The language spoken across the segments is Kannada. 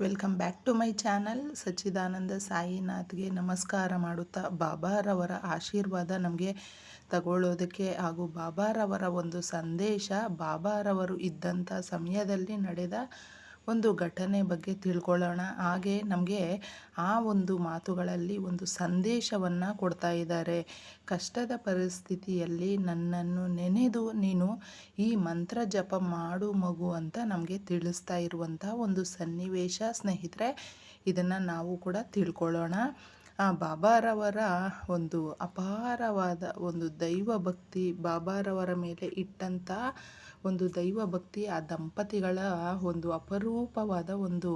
Welcome back to my channel. Sachchidananda ಸಾಯಿನಾಥ್ಗೆ ನಮಸ್ಕಾರ ಮಾಡುತ್ತಾ, ಬಾಬಾರವರ ಆಶೀರ್ವಾದ ನಮಗೆ ತಗೊಳ್ಳೋದಕ್ಕೆ. ಹಾಗೂ ಬಾಬಾರವರ ಒಂದು ಸಂದೇಶ, ಬಾಬಾರವರು ಇದ್ದಂಥ ಸಮಯದಲ್ಲಿ ನಡೆದ ಒಂದು ಘಟನೆ ಬಗ್ಗೆ ತಿಳ್ಕೊಳ್ಳೋಣ. ಹಾಗೆ ನಮಗೆ ಆ ಒಂದು ಮಾತುಗಳಲ್ಲಿ ಒಂದು ಸಂದೇಶವನ್ನು ಕೊಡ್ತಾ ಇದ್ದಾರೆ. ಕಷ್ಟದ ಪರಿಸ್ಥಿತಿಯಲ್ಲಿ ನನ್ನನ್ನು ನೆನೆದು ನೀನು ಈ ಮಂತ್ರ ಜಪ ಮಾಡು ಮಗು ಅಂತ ನಮಗೆ ತಿಳಿಸ್ತಾ ಇರುವಂಥ ಒಂದು ಸನ್ನಿವೇಶ ಸ್ನೇಹಿತರೆ, ಇದನ್ನು ನಾವು ಕೂಡ ತಿಳ್ಕೊಳ್ಳೋಣ. ಬಾಬಾರವರ ಒಂದು ಅಪಾರವಾದ ಒಂದು ದೈವ ಭಕ್ತಿ ಬಾಬಾರವರ ಮೇಲೆ ಇಟ್ಟಂಥ ಒಂದು ದೈವ ಭಕ್ತಿ ಆ ದಂಪತಿಗಳ ಒಂದು ಅಪರೂಪವಾದ ಒಂದು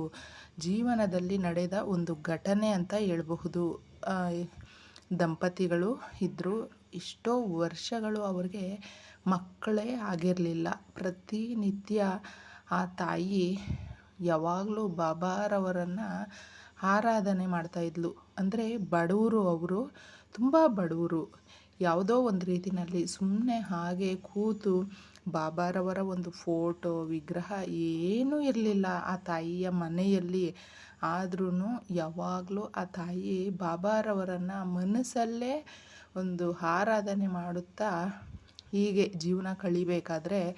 ಜೀವನದಲ್ಲಿ ನಡೆದ ಒಂದು ಘಟನೆ ಅಂತ ಹೇಳಬಹುದು. ದಂಪತಿಗಳು ಇದ್ದರು ಎಷ್ಟೋ ವರ್ಷಗಳು ಅವ್ರಿಗೆ ಮಕ್ಕಳೇ ಆಗಿರಲಿಲ್ಲ. ಪ್ರತಿನಿತ್ಯ ಆ ತಾಯಿ ಯಾವಾಗಲೂ ಬಾಬಾರವರನ್ನು ಆರಾಧನೆ ಮಾಡ್ತಾಯಿದ್ಲು ಅಂದರೆ ಬಡವರು ಅವರು, ತುಂಬ ಬಡವರು ಯಾವುದೋ ಒಂದು ರೀತಿಯಲ್ಲಿ ಸುಮ್ಮನೆ ಹಾಗೆ ಕೂತು ಬಾಬಾರವರ ಒಂದು ಫೋಟೋ, ವಿಗ್ರಹ ಏನೂ ಇರಲಿಲ್ಲ. ಆ ತಾಯಿಯ ಮನೆಯಲ್ಲಿ ಆದ್ರೂ ಯಾವಾಗಲೂ ಆ ತಾಯಿ ಬಾಬಾರವರನ್ನು ಮನಸ್ಸಲ್ಲೇ ಒಂದು ಆರಾಧನೆ ಮಾಡುತ್ತಾ ಹೀಗೆ ಜೀವನ ಕಳಿಬೇಕಾದ್ರೆ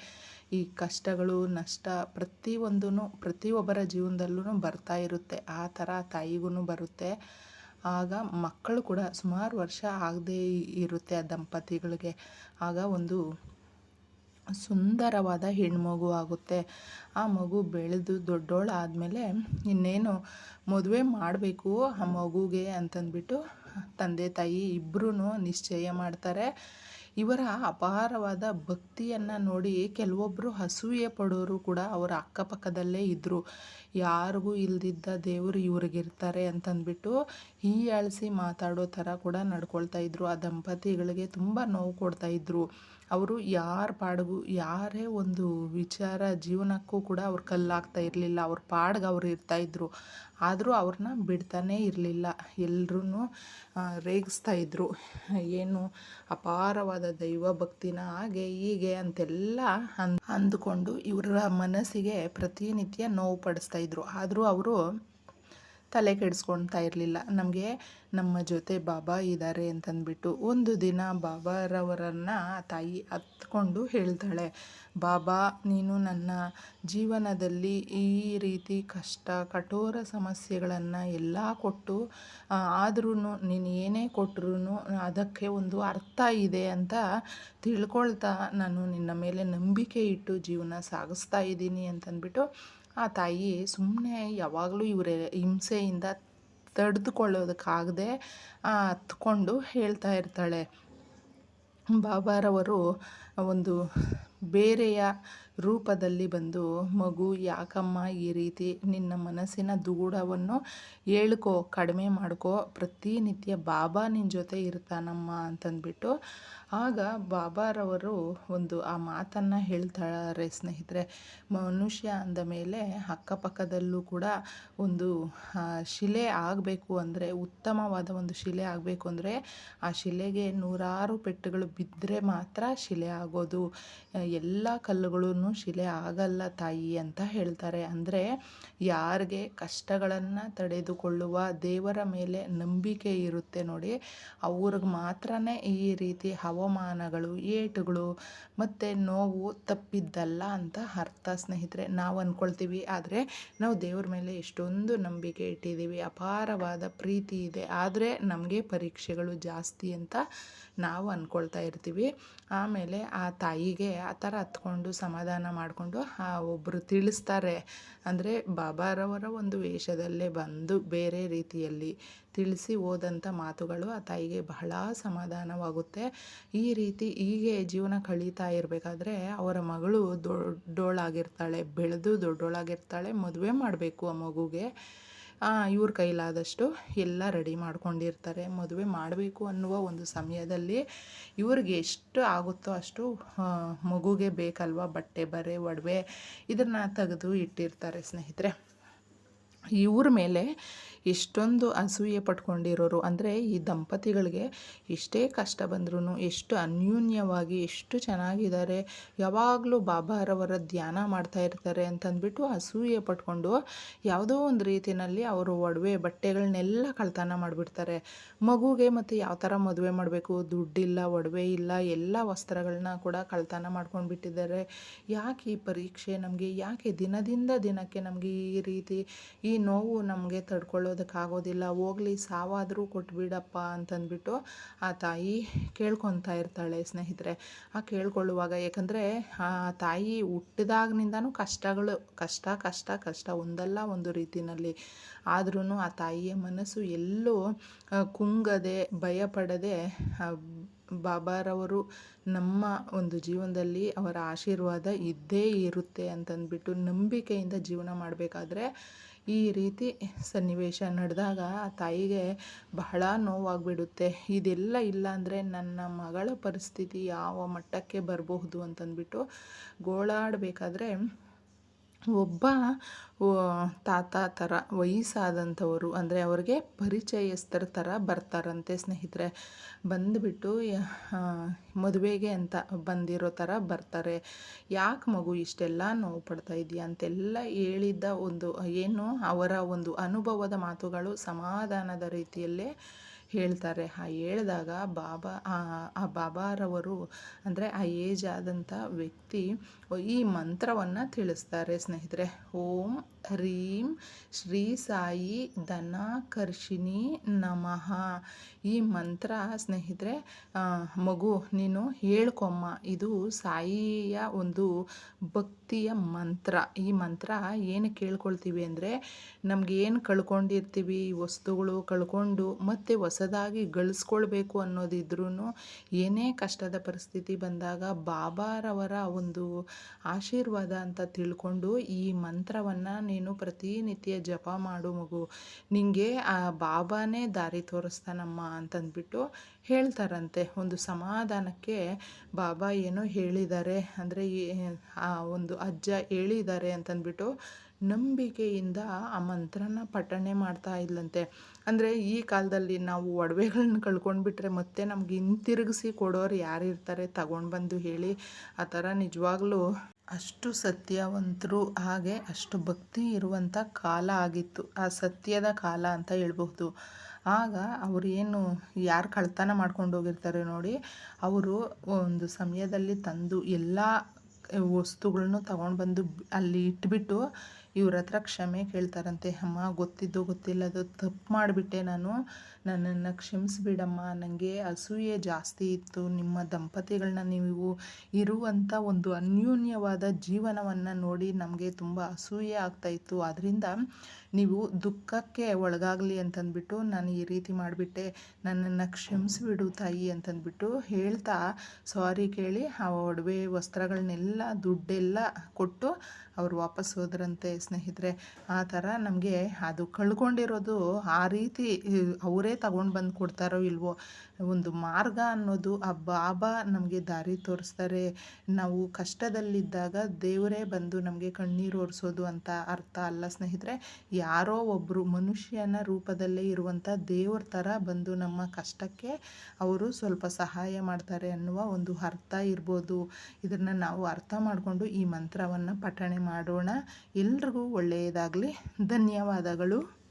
ಈ ಕಷ್ಟಗಳು, ನಷ್ಟ ಪ್ರತಿಯೊಂದೂ ಪ್ರತಿಯೊಬ್ಬರ ಜೀವನದಲ್ಲೂ ಬರ್ತಾ ಇರುತ್ತೆ. ಆ ಥರ ತಾಯಿಗೂ ಬರುತ್ತೆ. ಆಗ ಮಕ್ಕಳು ಕೂಡ ಸುಮಾರು ವರ್ಷ ಆಗದೇ ಇರುತ್ತೆ ಆ ದಂಪತಿಗಳಿಗೆ. ಆಗ ಒಂದು ಸುಂದರವಾದ ಹೆಣ್ಮಗು ಆಗುತ್ತೆ. ಆ ಮಗು ಬೆಳೆದು ದೊಡ್ಡೋಳಾದಮೇಲೆ ಇನ್ನೇನು ಮದುವೆ ಮಾಡಬೇಕು ಆ ಮಗುಗೆ ಅಂತಂದ್ಬಿಟ್ಟು ತಂದೆ ತಾಯಿ ಇಬ್ಬರೂ ನಿಶ್ಚಯ ಮಾಡ್ತಾರೆ. ಇವರ ಅಪಾರವಾದ ಭಕ್ತಿಯನ್ನು ನೋಡಿ ಕೆಲವೊಬ್ಬರು ಅಸೂಯೆ ಪಡೋರು ಕೂಡ ಅವರ ಅಕ್ಕಪಕ್ಕದಲ್ಲೇ ಇದ್ದರು ಯಾರಿಗೂ ಇಲ್ದಿದ್ದ ದೇವರು ಇವ್ರಿಗಿರ್ತಾರೆ ಅಂತಂದ್ಬಿಟ್ಟು ಹೀಯಾಳಿಸಿ ಮಾತಾಡೋ ಥರ ಕೂಡ ನಡ್ಕೊಳ್ತಾ ಇದ್ರು. ಆ ದಂಪತಿಗಳಿಗೆ ತುಂಬ ನೋವು ಕೊಡ್ತಾ ಇದ್ರು. ಅವರು ಯಾರ ಪಾಡಿಗೂ, ಯಾರೇ ಒಂದು ವಿಚಾರ ಜೀವನಕ್ಕೂ ಕೂಡ ಅವ್ರು ಕಲ್ಲಾಗ್ತಾ ಇರಲಿಲ್ಲ. ಅವ್ರ ಪಾಡ್ಗೆ ಅವ್ರು ಇರ್ತಾಯಿದ್ರು ಆದರೂ ಅವ್ರನ್ನ ಬಿಡ್ತಾನೇ ಇರಲಿಲ್ಲ. ಎಲ್ರೂ ರೇಗಿಸ್ತಾ ಇದ್ರು. ಏನು ಅಪಾರವಾದ ದೈವ ಭಕ್ತಿನ ಹಾಗೆ ಹೀಗೆ ಅಂತೆಲ್ಲ ಅಂದ್, ಅಂದುಕೊಂಡು ಇವರ ಮನಸ್ಸಿಗೆ ಪ್ರತಿನಿತ್ಯ ನೋವು ಪಡಿಸ್ತಾ ಇದ್ರು. ಆದರೂ ಅವರು ತಲೆ ಕೆಡಿಸ್ಕೊಳ್ತಾ ಇರಲಿಲ್ಲ. ನಮಗೆ ನಮ್ಮ ಜೊತೆ ಬಾಬಾ ಇದ್ದಾರೆ ಅಂತಂದ್ಬಿಟ್ಟು ಒಂದು ದಿನ ಬಾಬಾರವರನ್ನು ತಾಯಿ ಹತ್ಕೊಂಡು ಹೇಳ್ತಾಳೆ, ಬಾಬಾ, ನೀನು ನನ್ನ ಜೀವನದಲ್ಲಿ ಈ ರೀತಿ ಕಷ್ಟ, ಕಠೋರ ಸಮಸ್ಯೆಗಳನ್ನು ಎಲ್ಲ ಕೊಟ್ಟು ಆದ್ರೂ ನೀನು ಏನೇ ಕೊಟ್ಟರು ಅದಕ್ಕೆ ಒಂದು ಅರ್ಥ ಇದೆ ಅಂತ ತಿಳ್ಕೊಳ್ತಾ ನಾನು ನಿನ್ನ ಮೇಲೆ ನಂಬಿಕೆ ಇಟ್ಟು ಜೀವನ ಸಾಗಿಸ್ತಾ ಇದ್ದೀನಿ ಅಂತಂದ್ಬಿಟ್ಟು ಆ ತಾಯಿ ಸುಮ್ಮನೆ ಯಾವಾಗಲೂ ಇವರ ಹಿಂಸೆಯಿಂದ ತಡೆದುಕೊಳ್ಳೋದಕ್ಕಾಗದೆ ಹತ್ಕೊಂಡು ಹೇಳ್ತಾ ಇರ್ತಾಳೆ. ಬಾಬಾರವರು ಒಂದು ಬೇರೆಯ ರೂಪದಲ್ಲಿ ಬಂದು, ಮಗು, ಯಾಕಮ್ಮ ಈ ರೀತಿ ನಿನ್ನ ಮನಸ್ಸಿನ ದೂಡವನ್ನು ಹೇಳ್ಕೋ, ಕಡಿಮೆ ಮಾಡ್ಕೋ, ಪ್ರತಿನಿತ್ಯ ಬಾಬಾ ನಿನ್ನ ಜೊತೆ ಇರ್ತಾನಮ್ಮ ಅಂತಂದ್ಬಿಟ್ಟು ಆಗ ಬಾಬಾರವರು ಒಂದು ಆ ಮಾತನ್ನು ಹೇಳ್ತಾರೆ ಸ್ನೇಹಿತರೆ. ಮನುಷ್ಯ ಅಂದ ಮೇಲೆ ಅಕ್ಕಪಕ್ಕದಲ್ಲೂ ಕೂಡ ಒಂದು ಶಿಲೆ ಆಗಬೇಕು ಅಂದರೆ, ಉತ್ತಮವಾದ ಒಂದು ಶಿಲೆ ಆಗಬೇಕು ಅಂದರೆ, ಆ ಶಿಲೆಗೆ ನೂರಾರು ಪೆಟ್ಟುಗಳು ಬಿದ್ದರೆ ಮಾತ್ರ ಶಿಲೆ ಆಗೋದು. ಎಲ್ಲ ಕಲ್ಲುಗಳೂ ಶಿಲೆ ಆಗಲ್ಲ ತಾಯಿ ಅಂತ ಹೇಳ್ತಾರೆ. ಅಂದರೆ ಯಾರಿಗೆ ಕಷ್ಟಗಳನ್ನು ತಡೆದುಕೊಳ್ಳುವ ದೇವರ ಮೇಲೆ ನಂಬಿಕೆ ಇರುತ್ತೆ ನೋಡಿ, ಅವ್ರಿಗೆ ಮಾತ್ರನೇ ಈ ರೀತಿ ಹವಾಮಾನಗಳು ಏಟುಗಳು, ಮತ್ತು ನೋವು ತಪ್ಪಿದ್ದಲ್ಲ ಅಂತ ಅರ್ಥ ಸ್ನೇಹಿತರೆ, ನಾವು ಅಂದ್ಕೊಳ್ತೀವಿ ಆದರೆ ನಾವು ದೇವ್ರ ಮೇಲೆ ಎಷ್ಟೊಂದು ನಂಬಿಕೆ ಇಟ್ಟಿದ್ದೀವಿ ಅಪಾರವಾದ ಪ್ರೀತಿ ಇದೆ. ಆದರೆ ನಮಗೆ ಪರೀಕ್ಷೆಗಳು ಜಾಸ್ತಿ ಅಂತ ನಾವು ಅಂದ್ಕೊಳ್ತಾ ಇರ್ತೀವಿ. ಆಮೇಲೆ ಆ ತಾಯಿಗೆ ಆ ಥರ ಹತ್ಕೊಂಡು ಸಮಾಧಾನ ಮಾಡಿಕೊಂಡು ಆ ಒಬ್ಬರು ತಿಳಿಸ್ತಾರೆ. ಅಂದರೆ ಬಾಬಾರವರ ಒಂದು ವೇಷದಲ್ಲೇ ಬಂದು ಬೇರೆ ರೀತಿಯಲ್ಲಿ ತಿಳಿಸಿ ಓದಂಥ ಮಾತುಗಳು ಆ ತಾಯಿಗೆ ಬಹಳ ಸಮಾಧಾನವಾಗುತ್ತೆ. ಈ ರೀತಿ ಹೀಗೆ ಜೀವನ ಕಳೀತಾ ಇರಬೇಕಾದ್ರೆ ಅವರ ಮಗಳು ದೊಡ್ಡೋಳಾಗಿರ್ತಾಳೆ, ಬೆಳೆದು ದೊಡ್ಡೋಳಾಗಿರ್ತಾಳೆ, ಮದುವೆ ಮಾಡಬೇಕು ಆ ಮಗುಗೆ. ಇವ್ರ ಕೈಲಾದಷ್ಟು ಎಲ್ಲ ರೆಡಿ ಮಾಡ್ಕೊಂಡಿರ್ತಾರೆ. ಮದುವೆ ಮಾಡಬೇಕು ಅನ್ನುವ ಒಂದು ಸಮಯದಲ್ಲಿ ಇವ್ರಿಗೆ ಎಷ್ಟು ಆಗುತ್ತೋ ಅಷ್ಟು ಮಗುಗೆ ಬೇಕಲ್ವ? ಬಟ್ಟೆ ಬರೆ, ಒಡವೆ ಇದನ್ನು ತೆಗೆದು ಇಟ್ಟಿರ್ತಾರೆ ಸ್ನೇಹಿತರೆ. ಇವ್ರ ಮೇಲೆ ಎಷ್ಟೊಂದು ಅಸೂಯೆ ಪಟ್ಕೊಂಡಿರೋರು. ಅಂದರೆ ಈ ದಂಪತಿಗಳಿಗೆ ಎಷ್ಟೇ ಕಷ್ಟ ಬಂದ್ರೂ ಎಷ್ಟು ಅನ್ಯೂನ್ಯವಾಗಿ, ಎಷ್ಟು ಚೆನ್ನಾಗಿದ್ದಾರೆ. ಯಾವಾಗಲೂ ಬಾಬಾರವರ ಧ್ಯಾನ ಮಾಡ್ತಾ ಇರ್ತಾರೆ ಅಂತಂದ್ಬಿಟ್ಟು ಅಸೂಯೆ ಪಟ್ಕೊಂಡು ಯಾವುದೋ ಒಂದು ರೀತಿಯಲ್ಲಿ ಅವರು ಒಡವೆ ಬಟ್ಟೆಗಳನ್ನೆಲ್ಲ ಕಳ್ತನ ಮಾಡಿಬಿಡ್ತಾರೆ. ಮಗುಗೆ ಮತ್ತು ಯಾವ ಥರ ಮದುವೆ ಮಾಡಬೇಕು? ದುಡ್ಡಿಲ್ಲ, ಒಡವೆ ಇಲ್ಲ, ಎಲ್ಲ ವಸ್ತ್ರಗಳನ್ನ ಕೂಡ ಕಳ್ತನ ಮಾಡ್ಕೊಂಡು ಬಿಟ್ಟಿದ್ದಾರೆ ಯಾಕೆ ಈ ಪರೀಕ್ಷೆ ನಮಗೆ? ಯಾಕೆ ದಿನದಿಂದ ದಿನಕ್ಕೆ ನಮಗೆ ಈ ರೀತಿ ಈ ನೋವು ನಮಗೆ ತಡ್ಕೊಳ್ಳೋದಕ್ಕಾಗೋದಿಲ್ಲ ಹೋಗಲಿ, ಸಾವಾದರೂ ಕೊಟ್ಬಿಡಪ್ಪ ಅಂತಂದ್ಬಿಟ್ಟು ಆ ತಾಯಿ ಕೇಳ್ಕೊತಾ ಇರ್ತಾಳೆ ಸ್ನೇಹಿತರೆ. ಆ ಕೇಳ್ಕೊಳ್ಳುವಾಗ ಯಾಕಂದರೆ ಆ ತಾಯಿ ಹುಟ್ಟಿದಾಗಿನಿಂದನೂ ಕಷ್ಟಗಳು, ಕಷ್ಟ ಕಷ್ಟ ಕಷ್ಟ ಒಂದಲ್ಲ ಒಂದು ರೀತಿಯಲ್ಲಿ ಆದ್ರೂ ಆ ತಾಯಿಯ ಮನಸ್ಸು ಎಲ್ಲೂ ಕುಂಗದೆ, ಭಯಪಡದೆ ಬಾಬಾರವರು ನಮ್ಮ ಒಂದು ಜೀವನದಲ್ಲಿ ಅವರ ಆಶೀರ್ವಾದ ಇದ್ದೇ ಇರುತ್ತೆ ಅಂತಂದ್ಬಿಟ್ಟು ನಂಬಿಕೆಯಿಂದ ಜೀವನ ಮಾಡಬೇಕಾದ್ರೆ ಈ ರೀತಿ ಸನ್ನಿವೇಶ ನಡೆದಾಗ ಆ ತಾಯಿಗೆ ಬಹಳ ನೋವಾಗ್ಬಿಡುತ್ತೆ. ಇದೆಲ್ಲ ಇಲ್ಲ ಅಂದರೆ ನನ್ನ ಮಗಳ ಪರಿಸ್ಥಿತಿ ಯಾವ ಮಟ್ಟಕ್ಕೆ ಬರಬಹುದು ಅಂತಂದ್ಬಿಟ್ಟು ಗೋಳಾಡಬೇಕಾದ್ರೆ ಒಬ್ಬ ತಾತ ಥರ ವಯಸ್ಸಾದಂಥವರು, ಅಂದರೆ ಅವ್ರಿಗೆ ಪರಿಚಯಸ್ಥರ ಥರ ಬರ್ತಾರಂತೆ ಸ್ನೇಹಿತರೆ. ಬಂದುಬಿಟ್ಟು ಮದುವೆಗೆ ಅಂತ ಬಂದಿರೋ ಥರ ಬರ್ತಾರೆ. ಯಾಕೆ ಮಗು ಇಷ್ಟೆಲ್ಲ ನೋವು ಪಡ್ತಾ ಇದೆಯಾ ಅಂತೆಲ್ಲ ಹೇಳಿದ್ದ ಒಂದು, ಏನು ಅವರ ಒಂದು ಅನುಭವದ ಮಾತುಗಳು ಸಮಾಧಾನದ ರೀತಿಯಲ್ಲೇ ಹೇಳ್ತಾರೆ. ಆ ಹೇಳಿದಾಗ ಬಾಬಾ, ಆ ಬಾಬಾರವರು ಅಂದರೆ ಆ ಏಜ್ ಆದಂಥ ವ್ಯಕ್ತಿ ಈ ಮಂತ್ರವನ್ನು ತಿಳಿಸ್ತಾರೆ. ಸ್ನೇಹಿತರೆ, ಓಂ ಹ್ರೀಂ ಶ್ರೀ ಸಾಯಿ ಧನಾಕರ್ಷಿಣಿ ನಮಃ. ಈ ಮಂತ್ರ ಸ್ನೇಹಿತರೆ ಮಗು ನೀನು ಹೇಳ್ಕೊಮ್ಮ. ಇದು ಸಾಯಿಯ ಒಂದು ಭಕ್ತಿಯ ಮಂತ್ರ. ಈ ಮಂತ್ರ ಏನು ಕೇಳ್ಕೊಳ್ತೀವಿ ಅಂದರೆ ನಮ್ಗೆ ಏನು ಕಳ್ಕೊಂಡಿರ್ತೀವಿ, ವಸ್ತುಗಳು ಕಳ್ಕೊಂಡು ಮತ್ತೆ ಹೊಸದಾಗಿ ಗಳಿಸ್ಕೊಳ್ಬೇಕು ಅನ್ನೋದಿದ್ರೂ ಏನೇ ಕಷ್ಟದ ಪರಿಸ್ಥಿತಿ ಬಂದಾಗ ಬಾಬಾರವರ ಒಂದು ಆಶೀರ್ವಾದ ಅಂತ ತಿಳ್ಕೊಂಡು ಈ ಮಂತ್ರವನ್ನು ನೀನು ಪ್ರತಿನಿತ್ಯ ಜಪ ಮಾಡು ಮಗು. ನಿಂಗೆ ಆ ಬಾಬಾನೇ ದಾರಿ ತೋರಿಸ್ತಾನಮ್ಮ ಅಂತಂದ್ಬಿಟ್ಟು ಹೇಳ್ತಾರಂತೆ. ಒಂದು ಸಮಾಧಾನಕ್ಕೆ ಬಾಬಾ ಏನೋ ಹೇಳಿದ್ದಾರೆ. ಅಂದರೆ ಆ ಒಂದು ಅಜ್ಜ ಹೇಳಿದ್ದಾರೆ ಅಂತಂದ್ಬಿಟ್ಟು ನಂಬಿಕೆಯಿಂದ ಆ ಮಂತ್ರನ ಪಠಣೆ ಮಾಡ್ತಾ ಇದ್ಲಂತೆ. ಅಂದರೆ ಈ ಕಾಲದಲ್ಲಿ ನಾವು ಒಡವೆಗಳನ್ನ ಕಳ್ಕೊಂಡ್ಬಿಟ್ರೆ ಮತ್ತೆ ನಮ್ಗೆ ಹಿಂತಿರುಗಿಸಿ ಕೊಡೋರು ಯಾರಿರ್ತಾರೆ ತಗೊಂಡು ಬಂದು ಹೇಳಿ. ಆ ಥರ ನಿಜವಾಗ್ಲೂ ಅಷ್ಟು ಸತ್ಯವಂತರು ಹಾಗೆ ಅಷ್ಟು ಭಕ್ತಿ ಇರುವಂಥ ಕಾಲ ಆಗಿತ್ತು. ಆ ಸತ್ಯದ ಕಾಲ ಅಂತ ಹೇಳ್ಬಹುದು. ಆಗ ಅವರು ಏನು ಯಾರು ಕಳ್ತನ ಮಾಡ್ಕೊಂಡು ಹೋಗಿರ್ತಾರೆ ನೋಡಿ, ಅವರು ಒಂದು ಸಮಯದಲ್ಲಿ ತಂದು ಎಲ್ಲ ವಸ್ತುಗಳನ್ನು ತಗೊಂಡು ಬಂದು ಅಲ್ಲಿ ಇಟ್ಬಿಟ್ಟು ಇವ್ರ ಹತ್ರ ಕ್ಷಮೆ ಕೇಳ್ತಾರಂತೆ. ಅಮ್ಮ, ಗೊತ್ತಿದ್ದು ಗೊತ್ತಿಲ್ಲದು ತಪ್ಪು ಮಾಡಿಬಿಟ್ಟೆ ನಾನು. ನನ್ನನ್ನು ಕ್ಷಮಿಸ್ಬಿಡಮ್ಮ. ನನಗೆ ಅಸೂಯೆ ಜಾಸ್ತಿ ಇತ್ತು. ನಿಮ್ಮ ದಂಪತಿಗಳನ್ನ ನೀವು ಇರುವಂಥ ಒಂದು ಅನ್ಯೂನ್ಯವಾದ ಜೀವನವನ್ನು ನೋಡಿ ನಮಗೆ ತುಂಬ ಅಸೂಯೆ ಆಗ್ತಾಯಿತ್ತು ಅದರಿಂದ ನೀವು ದುಃಖಕ್ಕೆ ಒಳಗಾಗಲಿ ಅಂತಂದ್ಬಿಟ್ಟು ನಾನು ಈ ರೀತಿ ಮಾಡಿಬಿಟ್ಟೆ. ನನ್ನನ್ನು ಕ್ಷಮಿಸ್ಬಿಡು ತಾಯಿ ಅಂತಂದ್ಬಿಟ್ಟು ಹೇಳ್ತಾ, ಸಾರಿ ಕೇಳಿ, ಆ ಒಡವೆ ವಸ್ತ್ರಗಳನ್ನೆಲ್ಲ ದುಡ್ಡೆಲ್ಲ ಕೊಟ್ಟು ಅವ್ರು ವಾಪಸ್ ಹೋದ್ರಂತೆ ಸ್ನೇಹಿತರೆ, ಆ ಥರ ನಮಗೆ ಅದು ಕಳ್ಕೊಂಡಿರೋದು ಆ ರೀತಿ ಅವರೇ ತಗೊಂಡು ಬಂದು ಕೊಡ್ತಾರೋ ಇಲ್ವೋ, ಒಂದು ಮಾರ್ಗ ಅನ್ನೋದು ಆ ಬಾಬಾ ನಮಗೆ ದಾರಿ ತೋರಿಸ್ತಾರೆ. ನಾವು ಕಷ್ಟದಲ್ಲಿದ್ದಾಗ ದೇವರೇ ಬಂದು ನಮಗೆ ಕಣ್ಣೀರು ಒರೆಸೋದು ಅಂತ ಅರ್ಥ ಅಲ್ಲ ಸ್ನೇಹಿತರೆ. ಯಾರೋ ಒಬ್ಬರು ಮನುಷ್ಯನ ರೂಪದಲ್ಲೇ ಇರುವಂಥ ದೇವ್ರ ಥರ ಬಂದು ನಮ್ಮ ಕಷ್ಟಕ್ಕೆ ಅವರು ಸ್ವಲ್ಪ ಸಹಾಯ ಮಾಡ್ತಾರೆ ಅನ್ನುವ ಒಂದು ಅರ್ಥ ಇರ್ಬೋದು. ಇದನ್ನು ನಾವು ಅರ್ಥ ಮಾಡಿಕೊಂಡು ಈ ಮಂತ್ರವನ್ನು ಪಠಣೆ ಮಾಡೋಣ. ಎಲ್ರಿಗೂ ಒಳ್ಳೆಯದಾಗಲಿ. ಧನ್ಯವಾದಗಳು.